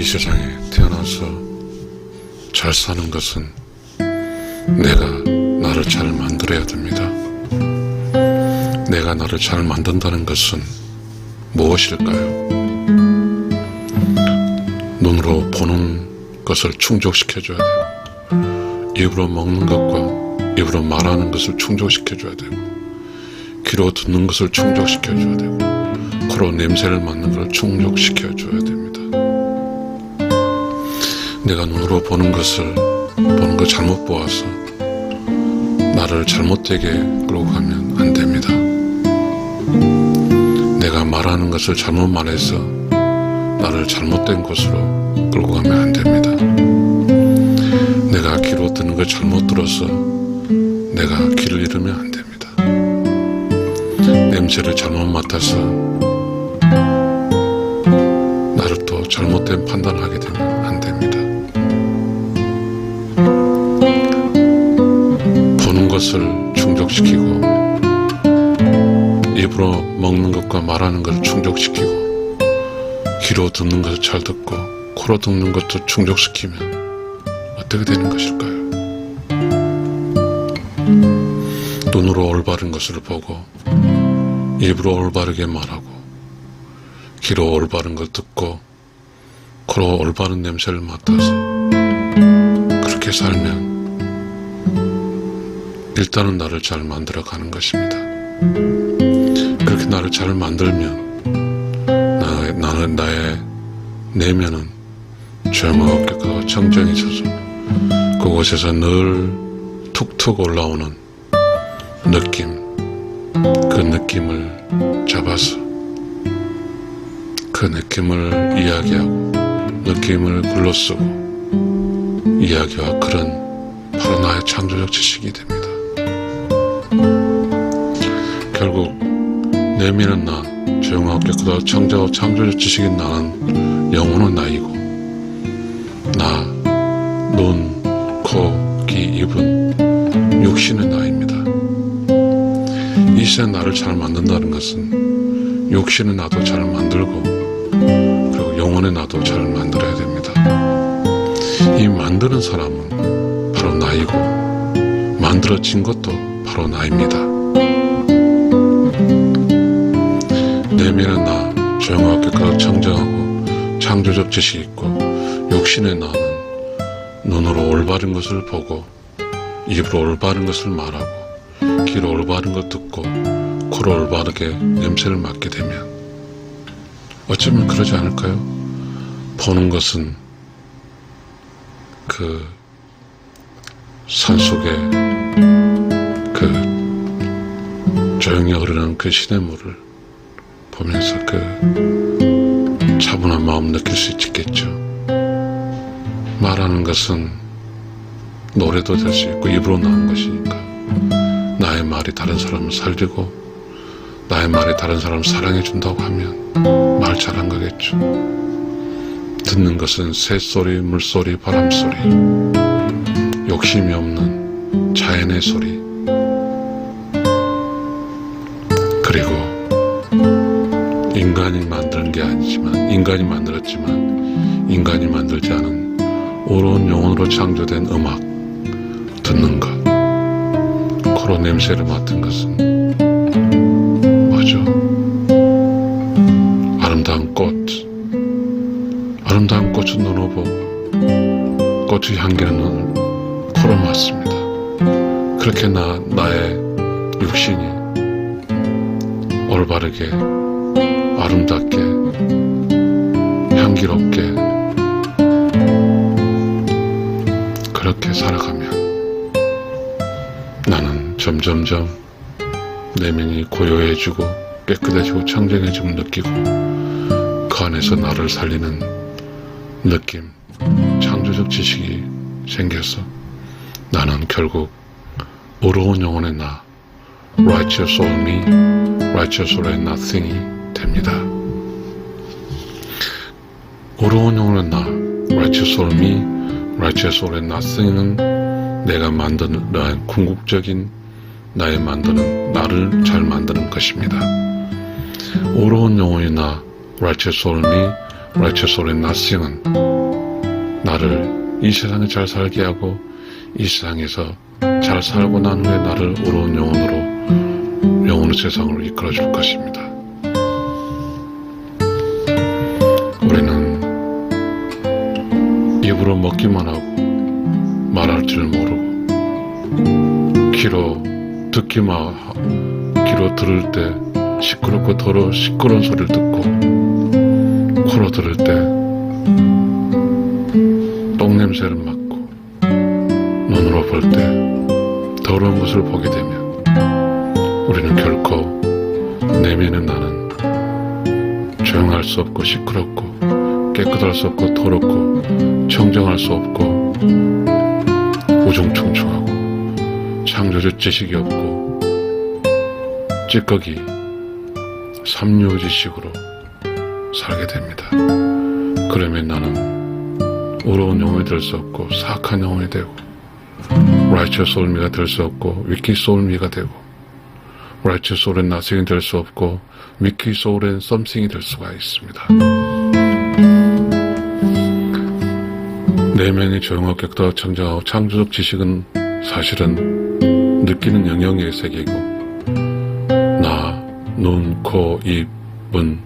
이 세상에 태어나서 잘 사는 것은 내가 나를 잘 만들어야 됩니다. 내가 나를 잘 만든다는 것은 무엇일까요? 눈으로 보는 것을 충족시켜줘야 돼요. 입으로 먹는 것과 입으로 말하는 것을 충족시켜줘야 되고, 귀로 듣는 것을 충족시켜줘야 되고, 코로 냄새를 맡는 것을 충족시켜줘야 됩니다. 내가 눈으로 보는 것을, 보는 걸 잘못 보아서, 나를 잘못되게 끌고 가면 안 됩니다. 내가 말하는 것을 잘못 말해서 나를 잘못된 곳으로 끌고 가면 안 됩니다. 내가 귀로 듣는 걸 잘못 들어서 내가 귀를 잃으면 안 됩니다. 냄새를 잘못 맡아서 나를 또 잘못된 판단을 하게 됩니다. 것을 충족시키고 입으로 먹는 것과 말하는 것을 충족시키고 귀로 듣는 것을 잘 듣고 코로 듣는 것도 충족시키면 어떻게 되는 것일까요? 눈으로 올바른 것을 보고 입으로 올바르게 말하고 귀로 올바른 걸 듣고 코로 올바른 냄새를 맡아서 그렇게 살면 일단은 나를 잘 만들어 가는 것입니다. 그렇게 나를 잘 만들면 나, 나는 나의 내면은 죄와 없겠고 청정해져서 그곳에서 늘 툭툭 올라오는 느낌 그 느낌을 잡아서 그 느낌을 이야기하고 느낌을 글로 쓰고 이야기와 글은 바로 나의 창조적 지식이 됩니다. 결국 내면은 나, 조용하고 깨끗하고 창조하고 창조적 지식인 나는 영혼은 나이고 나, 눈, 코, 귀, 입은 육신의 나입니다. 이 시대 나를 잘 만든다는 것은 육신의 나도 잘 만들고 그리고 영혼의 나도 잘 만들어야 됩니다. 이 만드는 사람은 바로 나이고 만들어진 것도 바로 나입니다. 내면의 나, 조용하고 깨끗하고 청정하고 창조적 지식이 있고 육신의 나는 눈으로 올바른 것을 보고 입으로 올바른 것을 말하고 귀로 올바른 것 듣고 코로 올바르게 냄새를 맡게 되면 어쩌면 그러지 않을까요? 보는 것은 그 산속에 그 조용히 흐르는 그 시냇물을 보면서 그 차분한 마음 느낄 수 있겠죠. 말하는 것은 노래도 될 수 있고 입으로 나온 것이니까 나의 말이 다른 사람을 살리고 나의 말이 다른 사람을 사랑해 준다고 하면 말 잘한 거겠죠. 듣는 것은 새소리, 물소리, 바람소리, 욕심이 없는 자연의 소리, 인간이 만드는 게 아니지만, 인간이 만들었지만, 인간이 만들지 않은 오로운 영혼으로 창조된 음악, 듣는 것, 코로 냄새를 맡은 것은 뭐죠? 아름다운 꽃. 아름다운 꽃은 눈으로 보고, 꽃의 향기는 눈, 코로 맡습니다. 그렇게 나, 나의 육신이 올바르게, 아름답게, 향기롭게, 그렇게 살아가면 나는 점점점 내면이 고요해지고 깨끗해지고 청정해짐을 느끼고 그 안에서 나를 살리는 느낌, 창조적 지식이 생겨서 나는 결국 어려운 영혼의 나, righteous me, righteous soul and nothing이 됩니다. 어려운 영혼의 나, soul me, righteous soul and nothing은 내가 만드는 나의 궁극적인 나의 만드는 나를 잘 만드는 것입니다. 어려운 영혼이 나, righteous soul me, righteous or nothing은 나를 이 세상에 잘 살게 하고 이 세상에서 잘 살고 난 후에 나를 의로운 영혼으로 영혼의 세상으로 이끌어 줄 것입니다. 입으로 먹기만 하고 말할 줄 모르고 귀로 듣기만 하- 귀로 들을 때 시끄럽고 더러 시끄러운 소리를 듣고 코로 들을 때 똥냄새를 맡고 눈으로 볼 때 더러운 것을 보게 되면 우리는 결코 내면의 나는 조용할 수 없고 시끄럽고 깨끗할 수 없고 더럽고 청정할 수 없고 우중충충하고 창조적 지식이 없고 찌꺼기 삼류지식으로 살게 됩니다. 그러면 나는 의로운 영혼이 될 수 없고 사악한 영혼이 되고 righteous soul미가 될 수 없고 wicked soul미가 되고 righteous soul and nothing이 될 수 없고 soul and something이 될 수가 있습니다. 내면이 조용하게 더 청정하고 창조적 지식은 사실은 느끼는 영역의 세계이고 나, 눈, 코, 입은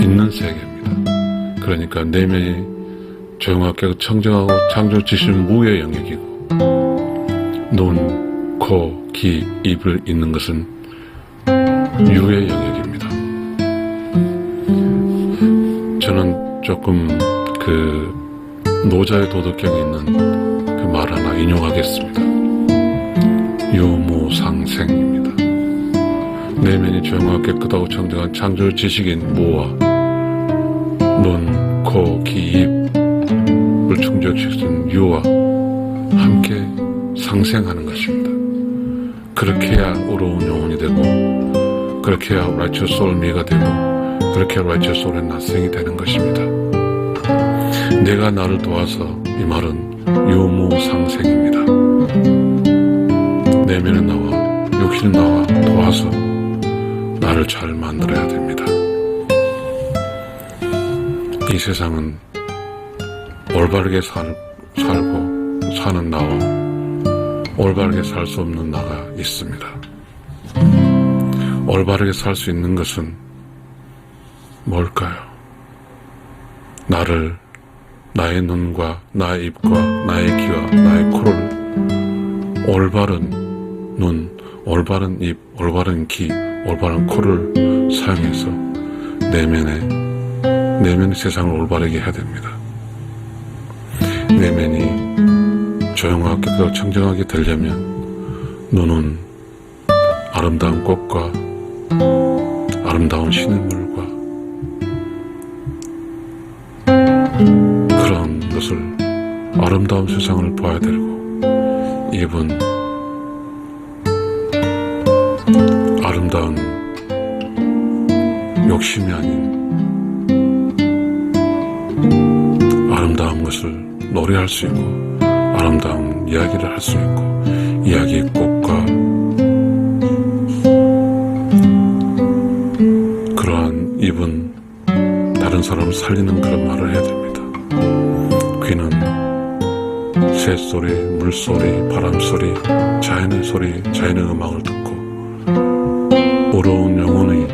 있는 세계입니다. 그러니까 내면이 조용하게 청정하고 창조적 지식은 무의 영역이고 눈, 코, 귀, 입을 있는 것은 유의 영역입니다. 저는 조금 그 노자의 도덕경에 있는 그 말 하나 인용하겠습니다. 유무상생입니다. 내면이 조용하게 깨끗하고 청정한 창조 지식인 무와 눈, 코, 귀, 입을 충족시킨 유와 함께 상생하는 것입니다. 그렇게 해야 의로운 영혼이 되고 그렇게 해야 righteous soul 미가 되고 그렇게 해야 righteous soul의 낯생이 되는 것입니다. 내가 나를 도와서 이 말은 유무상생입니다. 내면은 나와 육신은 나와 도와서 나를 잘 만들어야 됩니다. 이 세상은 올바르게 살, 살고 사는 나와 올바르게 살 수 없는 나가 있습니다. 올바르게 살 수 있는 것은 뭘까요? 나를 나의 눈과 나의 입과 나의 귀와 나의 코를 올바른 눈, 올바른 입, 올바른 귀, 올바른 코를 사용해서 내면의 세상을 올바르게 해야 됩니다. 내면이 조용하게 더 청정하게 되려면 눈은 아름다운 꽃과 아름다운 시냇물과 것을 아름다운 세상을 봐야 되고 입은 아름다운 욕심이 아닌 아름다운 것을 노래할 수 있고 아름다운 이야기를 할 수 있고 이야기의 꽃과 그러한 입은 다른 사람을 살리는 그런 말을 해야 됩니다. 귀는 새소리, 물소리, 바람소리, 자연의 소리, 자연의 음악을 듣고 어려운 영혼의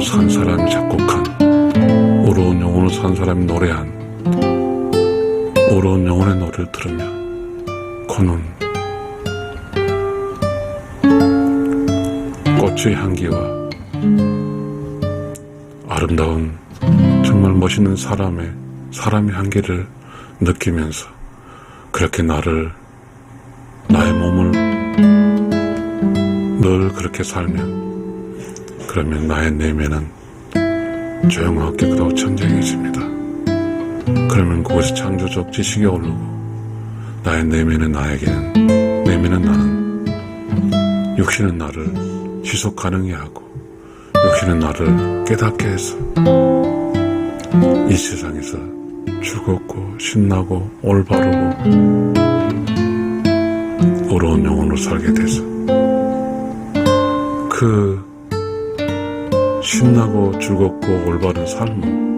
산 사람이 작곡한 어려운 영혼을 산 사람이 노래한 어려운 영혼의 노래를 들으면 코는 꽃의 향기와 아름다운 정말 멋있는 사람의 사람의 향기를 느끼면서 그렇게 나를 나의 몸을 늘 그렇게 살면 그러면 나의 내면은 조용하고 깨끗하고 청정해집니다. 그러면 그것이 창조적 지식이 오르고 나의 내면은 나에게는 내면은 나는 육신은 나를 지속 가능해 하고 육신은 나를 깨닫게 해서 이 세상에서 즐겁고 신나고 올바르고 어려운 영혼으로 살게 돼서 그 신나고 즐겁고 올바른 삶은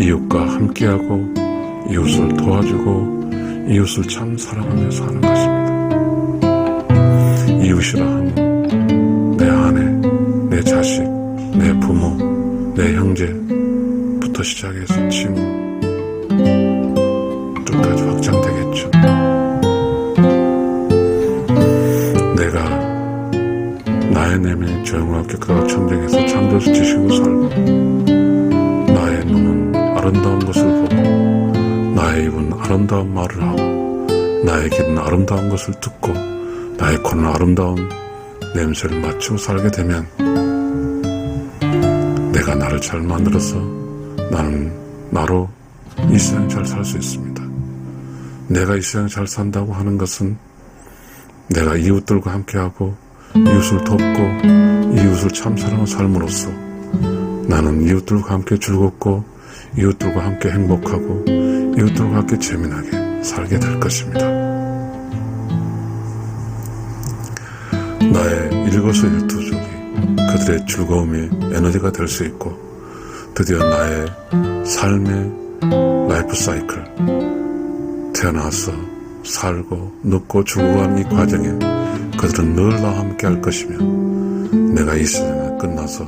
이웃과 함께하고 이웃을 도와주고 이웃을 참 사랑하며 사는 것입니다. 이웃이라 하면 내 아내, 내 자식, 내 부모, 내 형제부터 시작해서 친구 끝까지 확장되겠죠. 내가 나의 내면이 조용하게 그 천정에서 창조를 지시고 살고 나의 눈은 아름다운 것을 보고 나의 입은 아름다운 말을 하고 나의 귀는 아름다운 것을 듣고 나의 코는 아름다운 냄새를 맡고 살게 되면 내가 나를 잘 만들어서 나는 나로 이 세상 잘 살 수 있습니다. 내가 이 세상 잘 산다고 하는 것은 내가 이웃들과 함께하고 이웃을 돕고 이웃을 참 사랑하는 삶으로써 나는 이웃들과 함께 즐겁고 이웃들과 함께 행복하고 이웃들과 함께 재미나게 살게 될 것입니다. 나의 일거수일투족이 그들의 즐거움이 에너지가 될 수 있고 드디어 나의 삶의 라이프 사이클. 태어나서 살고 늙고 죽어가는 이 과정에 그들은 늘 나와 함께 할 것이며 내가 이 세상에 끝나서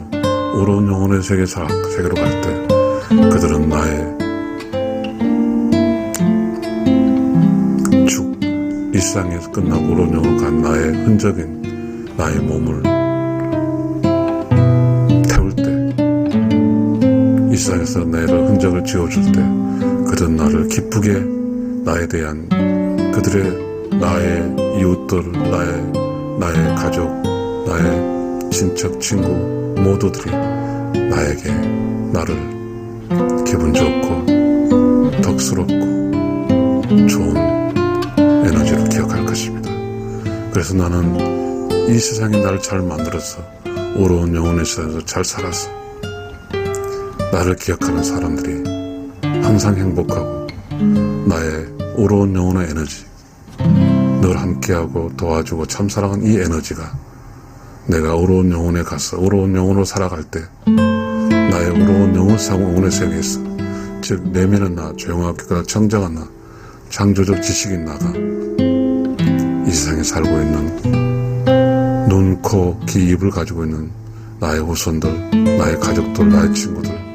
오로운 영혼의 세계 사, 세계로 갈 때 그들은 나의 죽 일상에서 끝나고 오로운 영혼을 간 나의 흔적인 나의 몸을 세상에서 나의 흔적을 지워줄 때 그들은 나를 기쁘게 나에 대한 그들의 나의 이웃들, 나의 나의 가족, 나의 친척, 친구 모두들이 나에게 나를 기분 좋고 덕스럽고 좋은 에너지로 기억할 것입니다. 그래서 나는 이 세상이 나를 잘 만들어서 오로운 영혼의 세상에서 잘 살아서 나를 기억하는 사람들이 항상 행복하고 나의 오로운 영혼의 에너지 늘 함께하고 도와주고 참사랑한 이 에너지가 내가 오로운 영혼에 가서 오로운 영혼으로 살아갈 때 나의 오로운 영혼 상원의 세계에서 즉 내면은 나 조용하게 그 정정한 나 창조적 지식인 나가 이 세상에 살고 있는 눈, 코, 귀, 입을 가지고 있는 나의 후손들, 나의 가족들, 나의 친구들,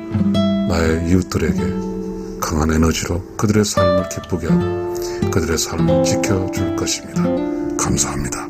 나의 이웃들에게 강한 에너지로 그들의 삶을 기쁘게 하고 그들의 삶을 지켜줄 것입니다. 감사합니다.